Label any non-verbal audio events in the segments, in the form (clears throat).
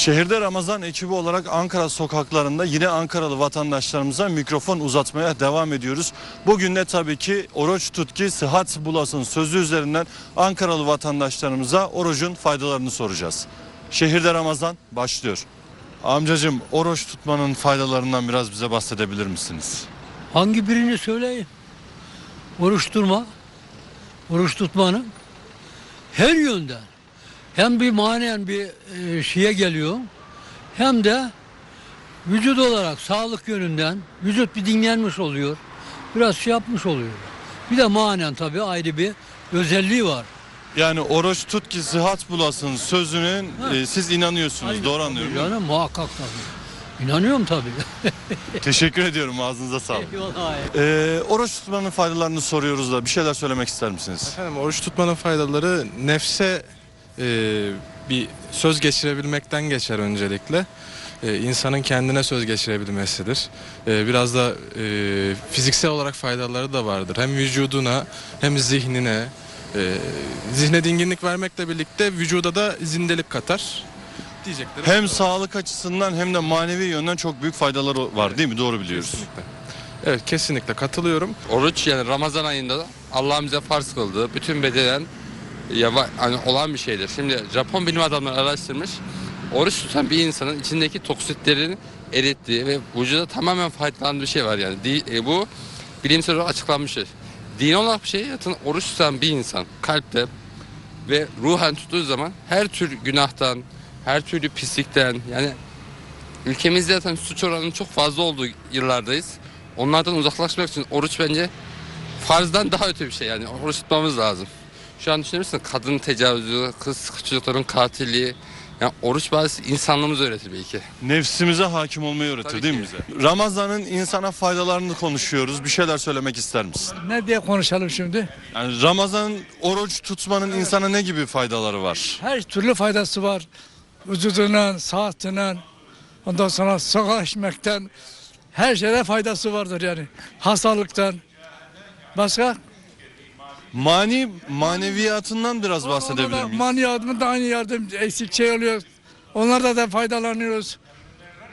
Şehirde Ramazan ekibi olarak Ankara sokaklarında yine Ankaralı vatandaşlarımıza mikrofon uzatmaya devam ediyoruz. Bugün de tabii ki oruç tut ki sıhhat bulasın sözü üzerinden Ankaralı vatandaşlarımıza orucun faydalarını soracağız. Şehirde Ramazan başlıyor. Amcacım oruç tutmanın faydalarından biraz bize bahsedebilir misiniz? Hangi birini söyleyin? Oruç durma. Oruç tutmanın her yönden hem bir manen bir e, şeye geliyor hem de vücut olarak sağlık yönünden vücut bir dinlenmiş oluyor. Biraz şey yapmış oluyor. Bir de manen tabii ayrı bir özelliği var. Yani oruç tut ki sıhhat bulasın sözünün e, siz inanıyorsunuz. Doğru anlıyorum. Yani muhakkak tabii. İnanıyorum tabii. (laughs) Teşekkür ediyorum ağzınıza sağlık. Eyvallah. Ee, oruç tutmanın faydalarını soruyoruz da bir şeyler söylemek ister misiniz? Efendim oruç tutmanın faydaları nefse e, bir söz geçirebilmekten geçer öncelikle. E, insanın kendine söz geçirebilmesidir. E, biraz da e, fiziksel olarak faydaları da vardır. Hem vücuduna hem zihnine. E, zihne dinginlik vermekle birlikte vücuda da zindelik katar. Diyeceklerim. Hem sağlık açısından hem de manevi yönden çok büyük faydaları var değil mi? Doğru biliyoruz. Kesinlikle. Evet kesinlikle katılıyorum. Oruç yani Ramazan ayında Allah'ın bize farz kıldığı bütün bedenen yava, hani olan bir şeydir. Şimdi Japon bilim adamları araştırmış. Oruç tutan bir insanın içindeki toksitlerin erittiği ve vücuda tamamen faydalandığı bir şey var yani. Di- e, bu bilimsel olarak açıklanmış şey. Din olarak bir şey yatın oruç tutan bir insan kalpte ve ruhen tuttuğu zaman her tür günahtan, her türlü pislikten yani ülkemizde zaten suç oranının çok fazla olduğu yıllardayız. Onlardan uzaklaşmak için oruç bence farzdan daha öte bir şey yani oruç tutmamız lazım. Şu an düşünür müsün kadın tecavüzü, kız çocukların katilliği yani oruç bazı insanlığımız öğretir belki. Nefsimize hakim olmayı öğretir Tabii değil mi ki. bize? Ramazan'ın insana faydalarını konuşuyoruz. Bir şeyler söylemek ister misin? Ne diye konuşalım şimdi? Yani Ramazan oruç tutmanın insana ne gibi faydaları var? Her türlü faydası var. Vücuduna, saatine, ondan sonra sokağa içmekten her şeyde faydası vardır yani. Hastalıktan. Başka? Mani maneviyatından biraz bahsedebilir miyiz? Mani yardımı da aynı yardım eksik şey oluyor. Onlarda da faydalanıyoruz.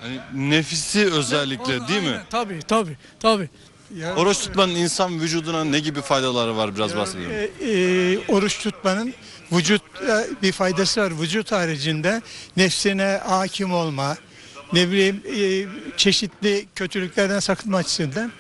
Yani nefisi özellikle değil mi? Aynen, Tabii tabii tabii. Ya, Oruç tutmanın insan vücuduna ne gibi faydaları var biraz bahsedelim. E, e, oruç tutmanın vücut e, bir faydası var. Vücut haricinde nefsine hakim olma, ne bileyim e, çeşitli kötülüklerden sakınma açısından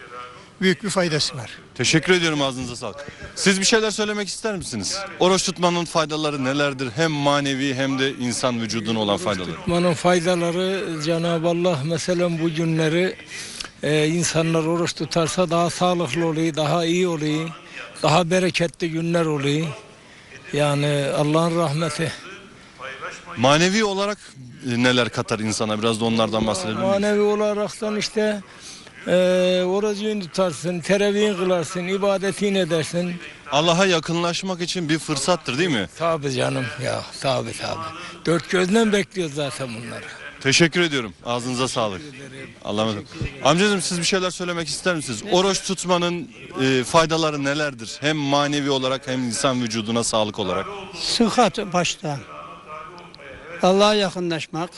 büyük bir faydası var. Teşekkür ediyorum ağzınıza sağlık. Siz bir şeyler söylemek ister misiniz? Oruç tutmanın faydaları nelerdir? Hem manevi hem de insan vücuduna olan faydaları. Tutmanın faydaları Cenab-ı Allah mesela bu günleri e, insanlar oruç tutarsa daha sağlıklı oluyor, daha iyi oluyor, daha bereketli günler oluyor. Yani Allah'ın rahmeti. Manevi olarak e, neler katar insana? Biraz da onlardan bahsedebilir miyiz? Manevi olaraktan işte e, orucunu tutarsın, teravih kılarsın, ibadetini edersin. Allah'a yakınlaşmak için bir fırsattır değil mi? Tabi canım ya, tabi tabi. Dört gözle bekliyoruz zaten bunları. Teşekkür ediyorum. Ağzınıza sağlık. Allah'a emanet. Amcacığım siz bir şeyler söylemek ister misiniz? Oruç tutmanın e, faydaları nelerdir? Hem manevi olarak hem insan vücuduna sağlık olarak. Sıhhat başta. Allah'a yakınlaşmak.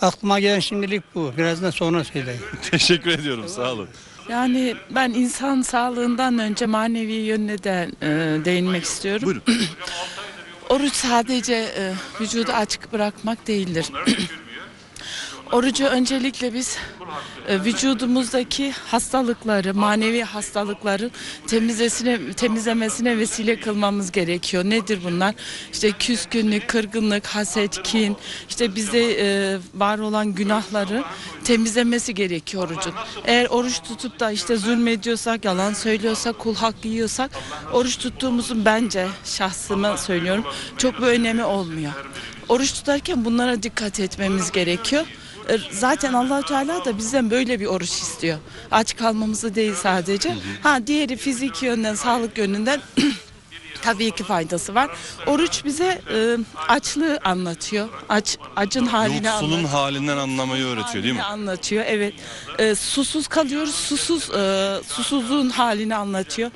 Aklıma gelen şimdilik bu. Birazdan sonra söyleyeyim. (laughs) Teşekkür ediyorum. Sağ olun. Yani ben insan sağlığından önce manevi yönüne de e, değinmek istiyorum. Buyurun. (clears throat) Oruç sadece e, vücudu açık bırakmak değildir. (clears throat) Orucu öncelikle biz e, vücudumuzdaki hastalıkları, manevi hastalıkları temizlesine, temizlemesine vesile kılmamız gerekiyor. Nedir bunlar? İşte küskünlük, kırgınlık, haset, kin, işte bizde e, var olan günahları temizlemesi gerekiyor orucun. Eğer oruç tutup da işte zulmediyorsak, yalan söylüyorsak, kul hakkı yiyorsak oruç tuttuğumuzun bence şahsıma söylüyorum çok bir önemi olmuyor. Oruç tutarken bunlara dikkat etmemiz gerekiyor. Zaten allah Teala da bizden böyle bir oruç istiyor. Aç kalmamızı değil sadece. Ha diğeri fiziki yönden, sağlık yönünden (clears throat) Tabii ki faydası var. Oruç bize e, açlığı anlatıyor. Aç acın halini Yoksulun anlatıyor. halinden anlamayı öğretiyor değil mi? Halini Anlatıyor evet. E, susuz kalıyoruz. Susuz e, susuzluğun halini anlatıyor.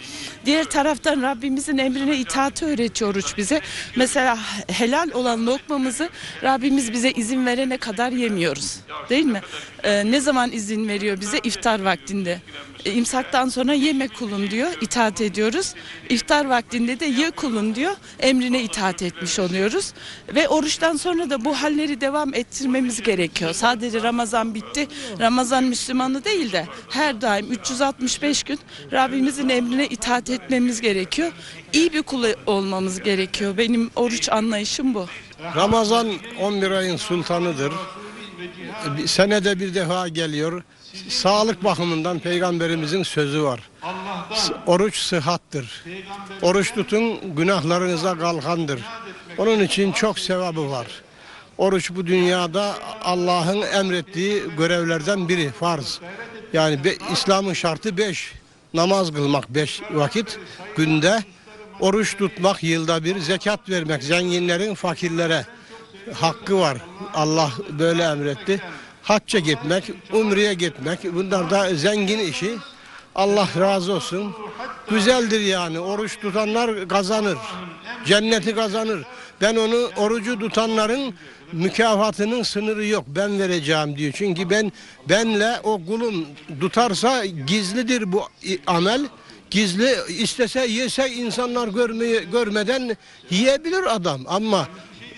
Diğer taraftan Rabbimizin emrine itaati öğretiyor oruç bize. Mesela helal olan lokmamızı Rabbimiz bize izin verene kadar yemiyoruz. Değil mi? E, ne zaman izin veriyor bize? İftar vaktinde. E, imsaktan sonra yeme kulum diyor. itaat ediyoruz. İftar vaktinde de ye kulum diyor. Emrine itaat etmiş oluyoruz. Ve oruçtan sonra da bu halleri devam ettirmemiz gerekiyor. Sadece Ramazan bitti. Ramazan Müslümanı değil de her daim 365 gün Rabbimizin emrine itaat etmemiz gerekiyor. İyi bir kul olmamız gerekiyor. Benim oruç anlayışım bu. Ramazan 11 ayın sultanıdır. Senede bir defa geliyor. Sağlık bakımından peygamberimizin sözü var. Oruç sıhhattır. Oruç tutun günahlarınıza kalkandır. Onun için çok sevabı var. Oruç bu dünyada Allah'ın emrettiği görevlerden biri farz. Yani İslam'ın şartı beş. Namaz kılmak beş vakit günde. Oruç tutmak yılda bir. Zekat vermek zenginlerin fakirlere hakkı var. Allah böyle emretti. Hacca gitmek, umreye gitmek bunlar da zengin işi. Allah razı olsun. Güzeldir yani. Oruç tutanlar kazanır. Cenneti kazanır. Ben onu orucu tutanların mükafatının sınırı yok. Ben vereceğim diyor. Çünkü ben benle o kulum tutarsa gizlidir bu amel. Gizli istese yese insanlar görmeye, görmeden yiyebilir adam ama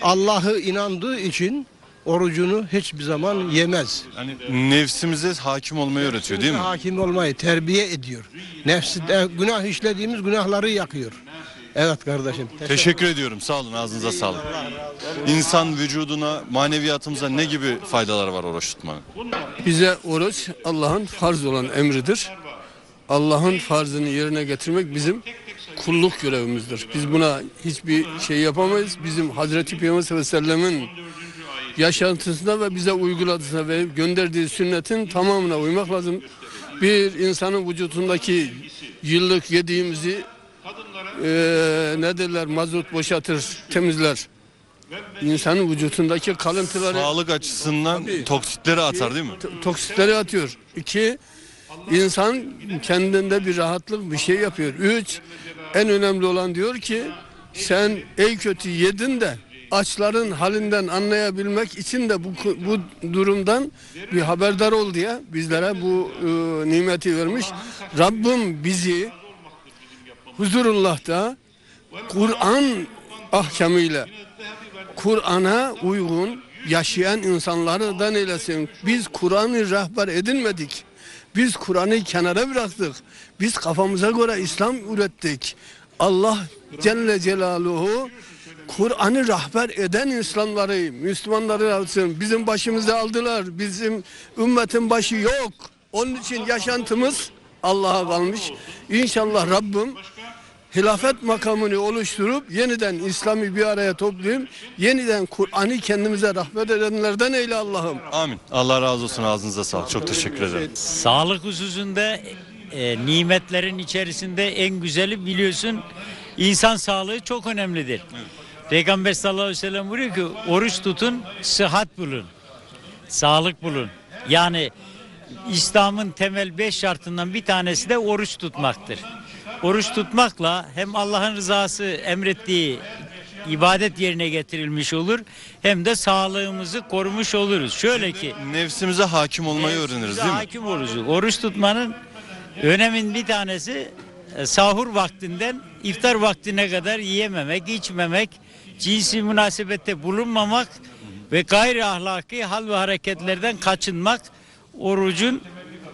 Allah'ı inandığı için orucunu hiçbir zaman yemez. Yani nefsimize hakim olmayı öğretiyor değil mi? Hakim olmayı terbiye ediyor. Nefsi de günah işlediğimiz günahları yakıyor. Evet kardeşim. Teşekkür ediyorum. Sağ olun. Ağzınıza sağlık. İnsan vücuduna, maneviyatımıza ne gibi faydalar var oruç tutmanın? Bize oruç Allah'ın farz olan emridir. Allah'ın farzını yerine getirmek bizim kulluk görevimizdir. Biz buna hiçbir şey yapamayız. Bizim Hazreti Peygamber sallallahu aleyhi ve sellemin yaşantısına ve bize uyguladığına ve gönderdiği sünnetin tamamına uymak lazım. Bir insanın vücudundaki yıllık yediğimizi eee ne derler mazot boşaltır, temizler. İnsanın vücudundaki kalıntıları Sağlık açısından toksitleri atar değil mi? to- toksitleri atıyor. İki, insan kendinde bir rahatlık bir şey yapıyor. Üç, en önemli olan diyor ki sen ey kötü yedin de açların halinden anlayabilmek için de bu bu durumdan bir haberdar ol diye bizlere bu e, nimeti vermiş. Rabbim bizi huzurullah'ta Kur'an ahkamıyla Kur'an'a uygun yaşayan insanlardan eylesin. Biz Kur'an'ı rehber edinmedik. Biz Kur'an'ı kenara bıraktık. Biz kafamıza göre İslam ürettik. Allah Celle Celaluhu Kur'an'ı rehber eden İslamları, Müslümanları alsın. Bizim başımıza aldılar. Bizim ümmetin başı yok. Onun için yaşantımız Allah'a kalmış. İnşallah Rabbim hilafet makamını oluşturup yeniden İslam'ı bir araya toplayıp yeniden Kur'an'ı kendimize rahmet edenlerden eyle Allah'ım. Amin. Allah razı olsun. Ağzınıza sağlık. Çok teşekkür ederim. Sağlık hususunda e, nimetlerin içerisinde en güzeli biliyorsun insan sağlığı çok önemlidir. Peygamber sallallahu aleyhi ve sellem buyuruyor ki oruç tutun sıhhat bulun. Sağlık bulun. Yani İslam'ın temel beş şartından bir tanesi de oruç tutmaktır. Oruç tutmakla hem Allah'ın rızası emrettiği ibadet yerine getirilmiş olur hem de sağlığımızı korumuş oluruz. Şöyle ki Nefsimize hakim olmayı öğreniriz Nefsimize değil mi? Hakim oluruz. Oruç tutmanın önemin bir tanesi e, sahur vaktinden iftar vaktine kadar yiyememek, içmemek, cinsi münasebette bulunmamak ve gayri ahlaki hal ve hareketlerden kaçınmak orucun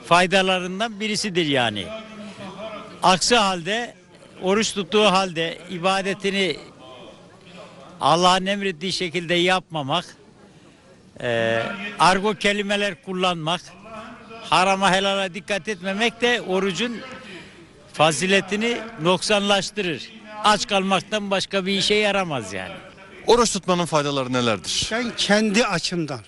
faydalarından birisidir yani. Aksi halde oruç tuttuğu halde ibadetini Allah'ın emrettiği şekilde yapmamak, e, argo kelimeler kullanmak, harama helala dikkat etmemek de orucun faziletini noksanlaştırır. Aç kalmaktan başka bir işe yaramaz yani. Oruç tutmanın faydaları nelerdir? Ben kendi açımdan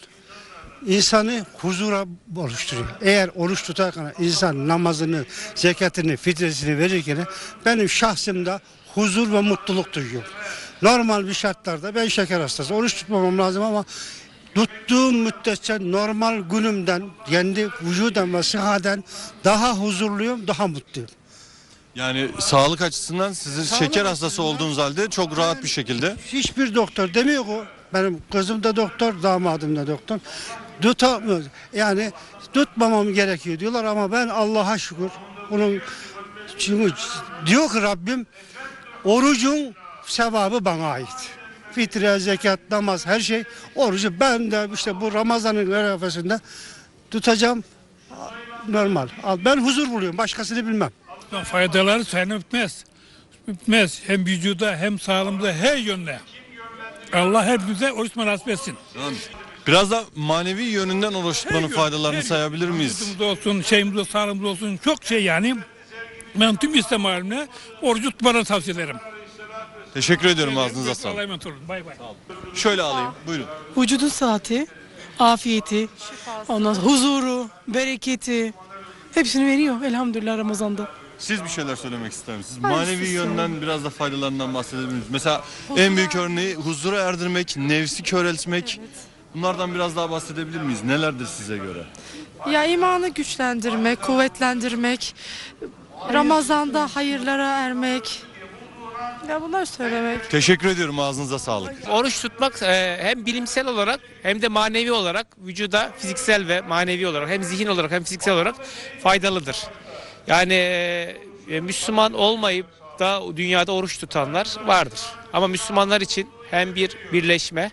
insanı huzura oluşturuyor. Eğer oruç tutarken insan namazını, zekatını, fitresini verirken benim şahsımda huzur ve mutluluk duyuyorum. Normal bir şartlarda ben şeker hastası oruç tutmamam lazım ama tuttuğum müddetçe normal günümden, kendi vücudum ve sıhhaden daha huzurluyum, daha mutluyum. Yani sağlık açısından sizin Sağlık şeker hastası olduğunuz halde çok rahat bir şekilde. Hiçbir doktor demiyor ki benim kızım da doktor, damadım da doktor. Tutamıyor. Yani tutmamam gerekiyor diyorlar ama ben Allah'a şükür bunun çünkü diyor ki Rabbim orucun sevabı bana ait. Fitre, zekat, namaz her şey orucu ben de işte bu Ramazan'ın arafesinde tutacağım normal. Ben huzur buluyorum başkasını bilmem. Faydaları sayın bitmez. Bitmez. Hem vücuda hem sağlığımıza her yönde. Allah hepimize oruç nasip etsin. Biraz da manevi yönünden oruç tutmanın faydalarını her sayabilir miyiz? Vücudumuz olsun, şeyimiz olsun, sağlığımız olsun. Çok şey yani. Ben tüm İslam alemine orucu tutmanı tavsiye ederim. Teşekkür ediyorum ağzınıza Allah'a sağlık. emanet olun. Bay bay. Şöyle alayım buyurun. Vücudun sıhhati, afiyeti, ondan sonra huzuru, bereketi hepsini veriyor elhamdülillah Ramazan'da. Siz bir şeyler söylemek ister misiniz? Manevi yönden biraz da faydalarından bahsedebilir misiniz? Mesela en büyük örneği huzura erdirmek, nefsi köreltmek. Bunlardan biraz daha bahsedebilir miyiz? Nelerdir size göre? Ya imanı güçlendirmek, kuvvetlendirmek, Ramazan'da hayırlara ermek. Ya bunlar söylemek. Teşekkür ediyorum ağzınıza sağlık. Oruç tutmak e, hem bilimsel olarak hem de manevi olarak vücuda fiziksel ve manevi olarak hem zihin olarak hem fiziksel olarak faydalıdır. Yani e, Müslüman olmayıp da dünyada oruç tutanlar vardır. Ama Müslümanlar için hem bir birleşme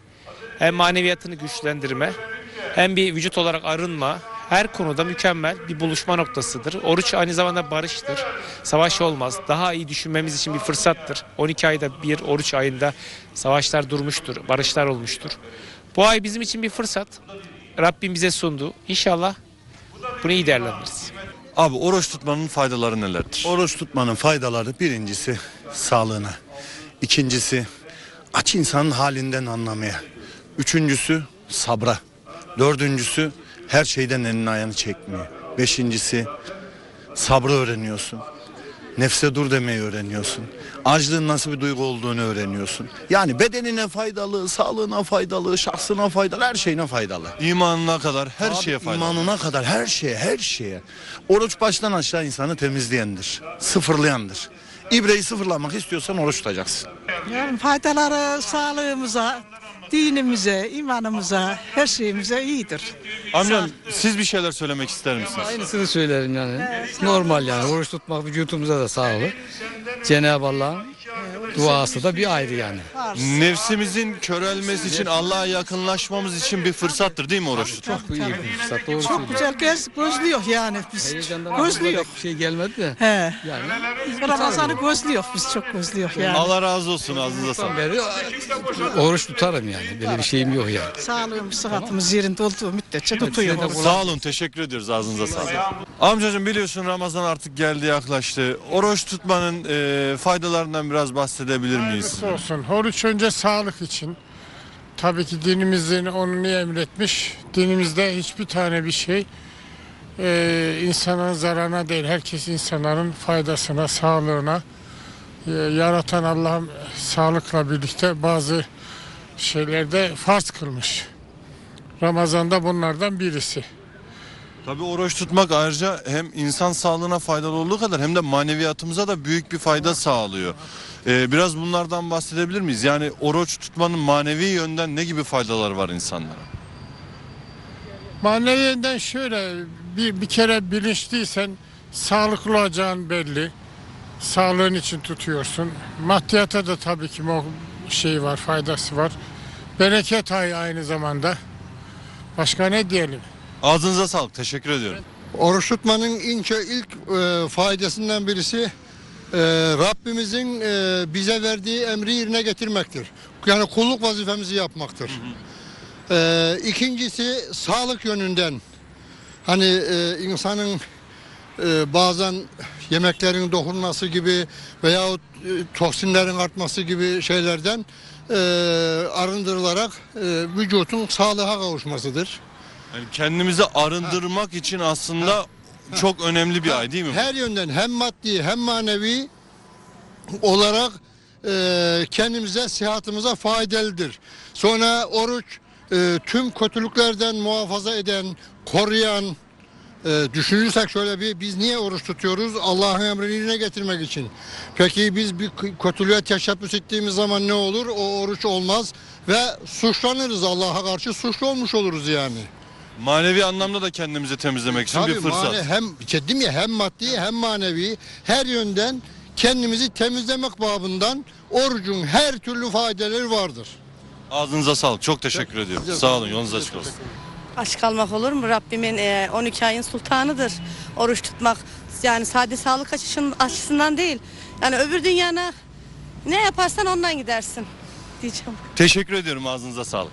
hem maneviyatını güçlendirme hem bir vücut olarak arınma her konuda mükemmel bir buluşma noktasıdır. Oruç aynı zamanda barıştır. Savaş olmaz. Daha iyi düşünmemiz için bir fırsattır. 12 ayda bir oruç ayında savaşlar durmuştur, barışlar olmuştur. Bu ay bizim için bir fırsat. Rabbim bize sundu. İnşallah bunu iyi değerlendiririz. Abi oruç tutmanın faydaları nelerdir? Oruç tutmanın faydaları birincisi sağlığına. ikincisi aç insanın halinden anlamaya. Üçüncüsü sabra. Dördüncüsü her şeyden elini ayağını çekmeye. Beşincisi sabrı öğreniyorsun. Nefse dur demeyi öğreniyorsun. Açlığın nasıl bir duygu olduğunu öğreniyorsun. Yani bedenine faydalı, sağlığına faydalı, şahsına faydalı, her şeyine faydalı. İmanına kadar her Abi, şeye faydalı. İmanına kadar her şeye, her şeye. Oruç baştan aşağı insanı temizleyendir, sıfırlayandır. İbreyi sıfırlamak istiyorsan oruç tutacaksın. Yani faydaları sağlığımıza, dinimize, imanımıza, her şeyimize iyidir. Amcam siz bir şeyler söylemek ister misiniz? Aynısını söylerim yani. Normal yani oruç tutmak vücudumuza da sağlık. Cenab-ı Allah'ın duası da bir ayrı yani. Nefsimizin körelmesi için Allah'a yakınlaşmamız için bir fırsattır değil mi oruç? Çok iyi bir fırsat doğru Çok güzel göz, gözlüyor yani biz. Heyecandan Gözlüyor. bir şey gelmedi de. He. Yani Ramazan'ı gözlüyor biz çok gözlüyor yani. Allah razı olsun ağzınıza sağlık. beri oruç tutarım yani. Böyle bir şeyim yok yani. Sağlığımız, sıhhatimiz yerinde olduğu müddetçe tutuyor. Sağ olun teşekkür ediyoruz ağzınıza sağlık. Amcacığım biliyorsun Ramazan artık geldi yaklaştı. Oruç tutmanın e, faydalarından biraz bahsedebilir miyiz? Hayırlısı olsun. Oruç önce sağlık için. Tabii ki dinimizin onu niye emretmiş? Dinimizde hiçbir tane bir şey e, insanın zararına değil. Herkes insanların faydasına, sağlığına e, yaratan Allah'ım sağlıkla birlikte bazı şeylerde farz kılmış. Ramazan'da bunlardan birisi. Tabii oruç tutmak ayrıca hem insan sağlığına faydalı olduğu kadar hem de maneviyatımıza da büyük bir fayda sağlıyor. E, biraz bunlardan bahsedebilir miyiz? Yani oruç tutmanın manevi yönden ne gibi faydaları var insanlara? Manevi yönden şöyle bir, bir kere bilinçliysen sağlıklı olacağın belli. Sağlığın için tutuyorsun. Maddiyata da tabii ki şey var, faydası var. Bereket ayı aynı zamanda. Başka ne diyelim? Ağzınıza sağlık teşekkür ediyorum. Oruç tutmanın ince ilk e, faydasından birisi e, Rabbimizin e, bize verdiği emri yerine getirmektir. Yani kulluk vazifemizi yapmaktır. E, ikincisi sağlık yönünden. Hani e, insanın e, bazen yemeklerin dokunması gibi veyahut e, toksinlerin artması gibi şeylerden e, arındırılarak e, vücutun sağlığa kavuşmasıdır. Yani kendimizi arındırmak için aslında çok önemli bir ay değil mi? Her yönden hem maddi hem manevi olarak e, kendimize, sıhhatimize faydalıdır. Sonra oruç e, tüm kötülüklerden muhafaza eden, koruyan, e, düşünürsek şöyle bir biz niye oruç tutuyoruz? Allah'ın emrini yerine getirmek için. Peki biz bir k- kötülüğe teşebbüs ettiğimiz zaman ne olur? O oruç olmaz ve suçlanırız Allah'a karşı suçlu olmuş oluruz yani. Manevi anlamda da kendimizi temizlemek için bir Tabii fırsat. mane- hem dedim ya hem maddi hem manevi her yönden kendimizi temizlemek babından orucun her türlü faydaları vardır. Ağzınıza sağlık. Çok teşekkür ediyorum. Sağ olun. Yolunuz açık olsun. Aç kalmak olur mu? Rabbimin e, 12 ayın sultanıdır. Oruç tutmak yani sadece sağlık açısın- açısından değil. Yani öbür dünyana ne yaparsan ondan gidersin diyeceğim. Teşekkür ediyorum. Ağzınıza sağlık.